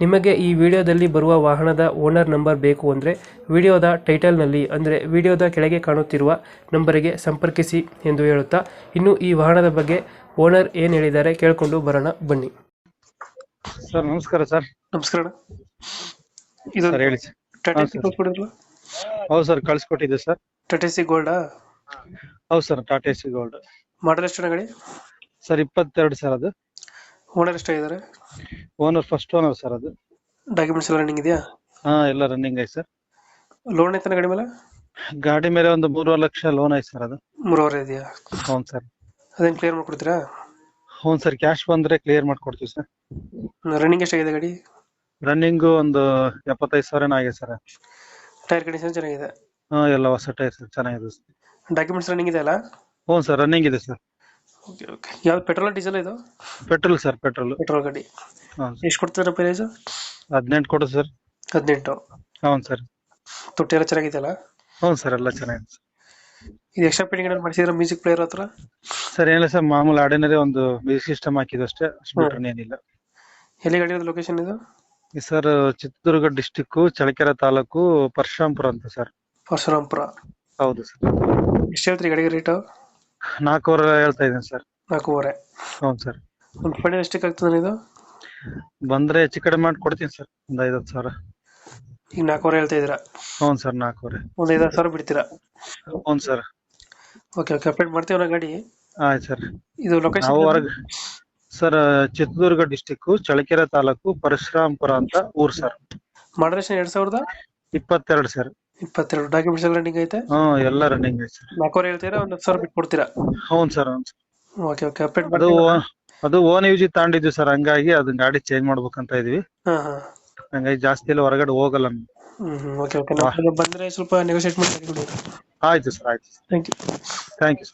ನಿಮಗೆ ಈ ವಿಡಿಯೋದಲ್ಲಿ ಬರುವ ವಾಹನದ ಓನರ್ ನಂಬರ್ ಬೇಕು ಅಂದರೆ ವಿಡಿಯೋದ ಟೈಟಲ್ನಲ್ಲಿ ಅಂದರೆ ವಿಡಿಯೋದ ಕೆಳಗೆ ಕಾಣುತ್ತಿರುವ ನಂಬರಿಗೆ ಸಂಪರ್ಕಿಸಿ ಎಂದು ಹೇಳುತ್ತಾ ಇನ್ನು ಈ ವಾಹನದ ಬಗ್ಗೆ ಓನರ್ ಏನು ಹೇಳಿದ್ದಾರೆ ಕೇಳಿಕೊಂಡು ಬರೋಣ ಬನ್ನಿ. ಸರ್ ನಮಸ್ಕಾರ ಸರ್. ನಮಸ್ಕಾರ. ಇದು ಸರ್ ಹೇಳಿ ಸರ್. Tata Ace sir. ಹೌದು ಸರ್ ಕಳ್ಸಿಕೊಟ್ಟಿದ್ದೆ ಸರ್. ಟಾಟಾ ಸಿ ಗೋಲ್ಡಾ ಹೌದು sir Tata Ace gold model ಎಷ್ಟು ಗಾಡಿ ಸರ್ ಇಪ್ಪತ್ತೆರಡು ಸರ್ ಅದು. ಓನರ್ ಎಷ್ಟಾಗಿದ್ದಾರೆ? ಓನರ್ ಫಸ್ಟ್ ಓನರ್ ಸರ್ ಅದು. ಡಾಕ್ಯುಮೆಂಟ್ಸ್ ಎಲ್ಲ ರನ್ನಿಂಗ್ ಇದೆಯಾ? ಹಾ ಎಲ್ಲ ರನ್ನಿಂಗ್ ಐತೆ ಸರ್ ಲೋನ್ ಐತನ ಗಾಡಿ ಮೇಲೆ? ಗಾಡಿ ಮೇಲೆ ಒಂದು ಮೂರುವರೆ ಲಕ್ಷ ಲೋನ್ ಐತೆ ಸರ್ ಅದು. ಮೂರುವರೆ ಇದೆಯಾ? ಹ್ಞೂ ಸರ್ ಅದೇನು ಕ್ಲಿಯರ್ ಮಾಡ್ಕೊಡ್ತೀರಾ? ಹ್ಞೂ ಸರ್ ಕ್ಯಾಶ್ ಬಂದ್ರೆ ಕ್ಲಿಯರ್ ಮಾಡ್ಕೊಡ್ತೀವಿ ಸರ್ ರನ್ನಿಂಗ್ ಎಷ್ಟಾಗಿದೆ ಗಾಡಿ? ರನ್ನಿಂಗು ಒಂದು ಎಪ್ಪತ್ತೈದು ಸಾವಿರನ ಆಗಿದೆ ಸರ್ ಟೈರ್ ಕಂಡೀಷನ್ ಚೆನ್ನಾಗಿದೆ? ಹಾ ಎಲ್ಲ ಹೊಸ ಟೈರ್ ಸರ್ ಚೆನ್ನಾಗಿದೆ ಡಾಕ್ಯುಮೆಂಟ್ಸ್ ರನ್ನಿಂಗ್ ಇದೆ ಅಲ್ಲ ಹ್ಞೂ ಸರ್ ರನ್ನಿಂಗ್ ಇದೆ ಸರ್ ಓಕೆ ಓಕೆ ಯಾವ್ದು ಪೆಟ್ರೋಲ್ ಡೀಸೆಲ್ ಇದು? ಪೆಟ್ರೋಲ್ ಸರ್ ಪೆಟ್ರೋಲ್ ಪೆಟ್ರೋಲ್ ಗಾಡಿ. ಹ್ಞೂ ಎಷ್ಟು ಕೊಡ್ತೀರಾ ಪ್ರೈಸ್ ಹದಿನೆಂಟು ಕೊಡು ಸರ್ ಹದಿನೆಂಟು. ಹ್ಞೂ ಸರ್ ತೊಟ್ಟಿ ಎಲ್ಲ ಚೆನ್ನಾಗಿದೆಯಲ್ಲ? ಹ್ಞೂ ಸರ್ ಎಲ್ಲ ಚೆನ್ನಾಗಿದೆ ಸರ್ ಇದು ಎಕ್ಸ್ಟ್ರಾ ಪೇಂಟಿಂಗ್ ಏನಾದ್ರು ಮಾಡಿಸಿದ್ರೆ ಮ್ಯೂಸಿಕ್ ಪ್ಲೇಯರ್ ಹತ್ರ? ಸರ್ ಏನಿಲ್ಲ ಸರ್ ಮಾಮೂಲಿ ಆರ್ಡಿನರಿ ಒಂದು ಮ್ಯೂಸಿಕ್ ಸಿಸ್ಟಮ್ ಹಾಕಿದ್ದು ಅಷ್ಟೇ ಅಷ್ಟು ಬಿಟ್ರೆ ಏನಿಲ್ಲ. ಎಲ್ಲಿ ಗಾಡಿ ಲೊಕೇಶನ್ ಇದು? ಸರ್ ಚಿತ್ರದುರ್ಗ ಡಿಸ್ಟಿಕ್ ಚಳ್ಳಕೆರೆ ತಾಲೂಕು ಪರಶುರಾಂಪುರ ಅಂತ ಸರ್ ಪರಶುರಾಂಪುರ. ಹೌದು ಸರ್ ಎಷ್ಟು ಹೇಳ್ತೀರಿ ಗಾಡಿಗೆ ರೇಟು ನಾಲ್ಕೂವರೆ ಹೇಳ್ತಾ ಇದ್ದೀನಿ ಸರ್. ನಾಲ್ಕೂವರೆ. ಹ್ಞೂ ಸರ್. ಒಂದು ಫೈನಲ್ ಎಷ್ಟಕ್ಕೆ ಆಗ್ತದೆ ಇದು? ಬಂದ್ರೆ ಹೆಚ್ಚು ಕಡಿಮೆ ಮಾಡಿ ಕೊಡ್ತೀನಿ ಸರ್ ಒಂದು ಐವತ್ತು ಸಾವಿರ. ಈಗ ನಾಲ್ಕೂವರೆ ಹೇಳ್ತಾ ಇದ್ದೀರಾ? ಹ್ಞೂ ಸರ್ ನಾಲ್ಕೂವರೆ. ಒಂದು ಐದಾರು ಸಾವಿರ ಬಿಡ್ತೀರಾ? ಹ್ಞೂ ಸರ್. ಓಕೆ ಓಕೆ ಅಪ್ಡೇಟ್ ಮಾಡ್ತೀವಿ ಗಾಡಿ. ಆಯ್ತು ಸರ್. ಇದು ಲೊಕೇಶನ್ ನಾವು ಹೊರಗೆ ಸರ್ ಚಿತ್ರದುರ್ಗ ಡಿಸ್ಟಿಕ್ ಚಳ್ಳಕೆರೆ ತಾಲೂಕು ಪರಶುರಾಂಪುರ ಅಂತ ಊರು ಸರ್. ಮಾಡ್ರೇಷನ್ ಎರಡ್ ಸಾವಿರದ? ಇಪ್ಪತ್ತೆರಡು ಸರ್. ಇಪ್ಪತ್ತೆರಡು ಡಾಕ್ಯುಮೆಂಟ್ಸ್ ಎಲ್ಲ ರನ್ನಿಂಗ್ ಐತೆ? ಹಾ ಎಲ್ಲ ರನ್ನಿಂಗ್ ಐತೆ ಸರ್. ನಾಲ್ಕೂವರೆ ಹೇಳ್ತೀರಾ? ಒಂದು ಹತ್ತು ಸಾವಿರ ಬಿಟ್ಟು ಕೊಡ್ತೀರಾ? ಹೌನ್ sir sir. Okay okay update ಅದು ಮಾಡ್ತೀವಿ ಓ- ಅದು ಓನ್ ಯೂಜಿ ತಗೊಂಡಿದ್ವಿ ಸರ್ ಹಂಗಾಗಿ ಅದನ್ನ ಗಾಡಿ ಚೇಂಜ್ ಮಾಡ್ಬೇಕಂತ ಇದೀವಿ. ಹಾ ಹಾ. ಹಂಗಾಗಿ ಜಾಸ್ತಿ ಎಲ್ಲ ಹೊರಗಡೆ ಹೋಗಲ್ಲ ನಾನು. ಓಕೆ ಓಕೆ ನಾವು ಬಂದ್ರೆ ಸ್ವಲ್ಪ ನೆಗೋಷಿಯೇಟ್ ಮಾಡಿ ಕೊಡಿ ಆಯ್ತು ಸರ್ ಆಯ್ತು thank you thank you sir